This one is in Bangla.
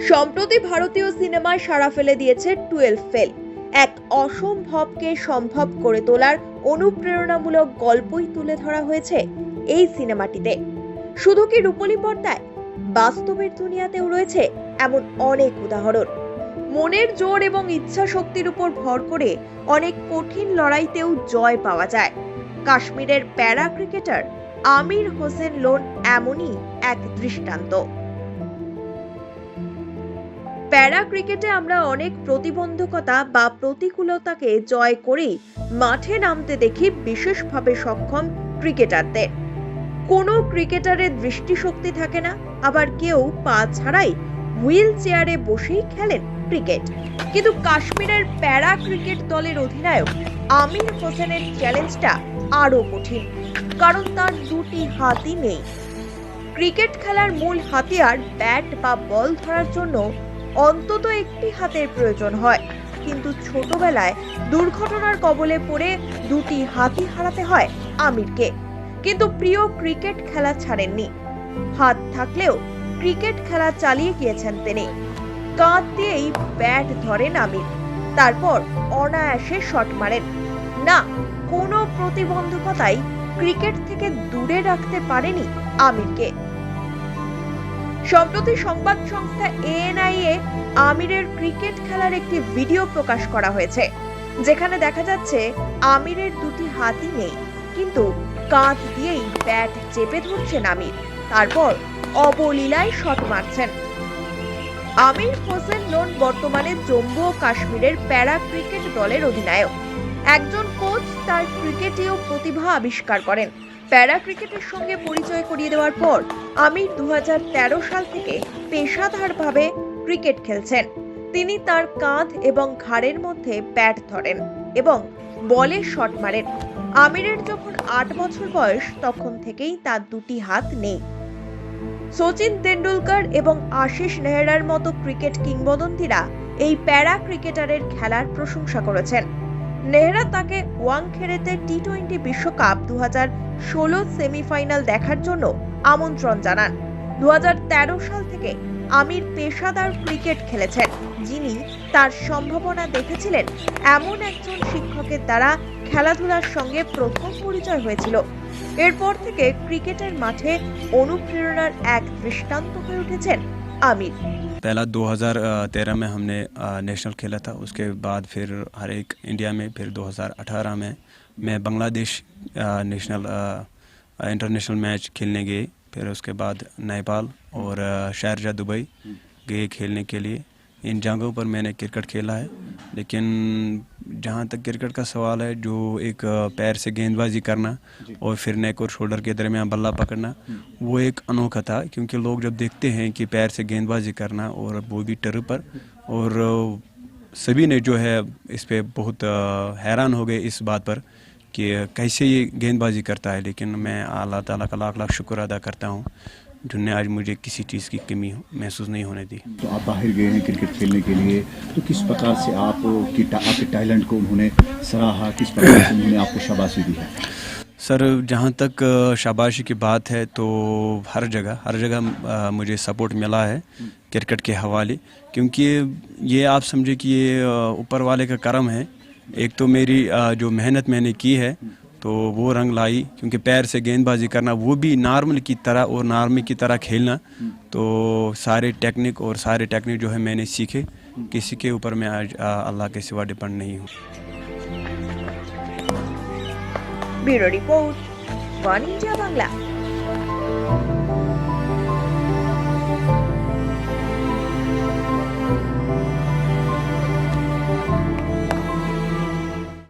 সম্প্রতি ভারতীয় সিনেমায় সাড়া ফেলে দিয়েছে টুয়েলভ ফেল। এক অসম্ভবকে সম্ভব করে তোলার অনুপ্রেরণামূলক গল্পই তুলে ধরা হয়েছে এই সিনেমাটিতে। শুধু কি রূপলী পর্দায়? বাস্তবের দুনিয়াতেও রয়েছে এমন অনেক উদাহরণ। মনের জোর এবং ইচ্ছা শক্তির উপর ভর করে অনেক কঠিন লড়াইতেও জয় পাওয়া যায়। কাশ্মীরের প্যারা ক্রিকেটার আমির হোসেন লোন এমনই এক দৃষ্টান্ত। প্যারা ক্রিকেটে আমরা অনেক প্রতিবন্ধকতা বা প্রতিকূলতাকে জয় করেই মাঠে নামতে দেখি বিশেষভাবে সক্ষম ক্রিকেটারদের। কোনো ক্রিকেটারের দৃষ্টিশক্তি থাকে না, আবার কেউ পা ছাড়াই হুইল চেয়ারে বসেই খেলেন ক্রিকেট। কিন্তু কাশ্মীরের প্যারা ক্রিকেট দলের অধিনায়ক আমির হোসেনের চ্যালেঞ্জটা আরও কঠিন, কারণ তার দুটি হাতই নেই। ক্রিকেট খেলার মূল হাতিয়ার ব্যাট বা বল ধরার জন্য অন্তত একটি হাতের প্রয়োজন হয়। কিন্তু ছোটবেলায় দুর্ঘটনার কবলে পড়ে দুটি হাতই হারাতে হয় আমিরকে। কিন্তু প্রিয় ক্রিকেট খেলা ছাড়েননি। হাত থাকলেও ক্রিকেট খেলা চালিয়ে গিয়েছেন তিনি। কাঁধ দিয়েই ব্যাট ধরেন আমির। তারপর অনায়াসে শট মারেন। না, কোনো প্রতিবন্ধকতাই ক্রিকেট থেকে দূরে রাখতে পারেনি আমিরকে। সম্প্রতি সংবাদ সংস্থা এএনআইএ আমিরের ক্রিকেট খেলার একটি ভিডিও প্রকাশ করা হয়েছে, যেখানে দেখা যাচ্ছে আমিরের দুটি হাতই নেই, কিন্তু কাঁধ দিয়েই ব্যাট চেপে ধরছেন আমির, তারপর অবলীলায় শট মারছেন। আমির হোসেন লোন বর্তমানে জম্মু ও কাশ্মীরের প্যারা ক্রিকেট দলের অধিনায়ক। একজন কোচ তার ক্রিকেটীয় প্রতিভা আবিষ্কার করেন। প্যারা ক্রিকেটের সঙ্গে পরিচয় করিয়ে দেওয়ার পর আমির দু হাজার তেরো সাল থেকে পেশাদারভাবে ক্রিকেট খেলছেন। তিনি তার কাঁধ এবং ঘাড়ের মধ্যে ব্যাট ধরেন এবং বলে শট মারেন। আমিরের যখন আট বছর বয়স, তখন থেকেই তার দুটি হাত নেই। সচিন তেন্ডুলকর এবং আশিস নেহরার মতো ক্রিকেট কিংবদন্তিরা এই প্যারা ক্রিকেটারের খেলার প্রশংসা করেছেন। নেহরা তাকে ওয়াংখেড়েতে টি টোয়েন্টি বিশ্বকাপ দু ষোলো সেমিফাইনাল দেখার জন্য আমন্ত্রণ জানান। দু হাজার তেরো সাল থেকে আমির পেশাদার ক্রিকেট খেলেছেন, যিনি তার সম্ভাবনা দেখেছিলেন এমন একজন শিক্ষকের দ্বারা খেলাধুলার সঙ্গে প্রথম পরিচয় হয়েছিল। এরপর থেকে ক্রিকেটের মাঠে অনুপ্রেরণার এক দৃষ্টান্ত হয়ে উঠেছেন আমির। पहला 2013 में हमने नेशनल खेला था। उसके बाद फिर हर एक इंडिया में, फिर 2018 में मैं बांग्लादेश नेशनल इंटरनेशनल मैच खेलने गए। फिर उसके बाद नेपाल और शारजा दुबई गए खेलने के लिए। इन जगहों पर मैंने क्रिकेट खेला है। लेकिन जहाँ तक क्रिकेट का सवाल है जो एक पैर से गेंदबाजी करना और फिर नेक और शोल्डर के दरमियान बल्ला पकड़ना वो एक अनोखा था क्योंकि लोग जब देखते हैं कि पैर से गेंदबाजी करना और वो भी टर पर और सभी ने जो है इस पर बहुत हैरान हो गए इस बात पर कि कैसे ये गेंदबाजी करता है लेकिन मैं अल्लाह ताला का लाख लाख शुक्र अदा करता हूँ जिनने आज मुझे किसी चीज़ की कमी महसूस नहीं होने दी। तो आप बाहर गए हैं क्रिकेट खेलने के लिए तो किस प्रकार से आप की आपके टैलेंट को उन्होंने सराहा किस प्रकार से उन्होंने आपको शाबाशी दी है? सर जहाँ तक शाबाशी की बात है तो हर जगह हर जगह मुझे सपोर्ट मिला है क्रिकेट के हवाले क्योंकि ये आप समझे कि ये ऊपर वाले का करम है। एक तो मेरी जो मेहनत मैंने की है तो वो रंग लाई, क्योंकि पैर से गेंदबाजी करना, वो भी नॉर्मल की तरह और नॉर्मल की तरह खेलना। तो सारे टेक्निक और सारे टेक्निक जो है मैंने सीखे। किसी के ऊपर मैं आज अल्लाह के सिवा डिपेंड नहीं हूँ। रिपोर्ट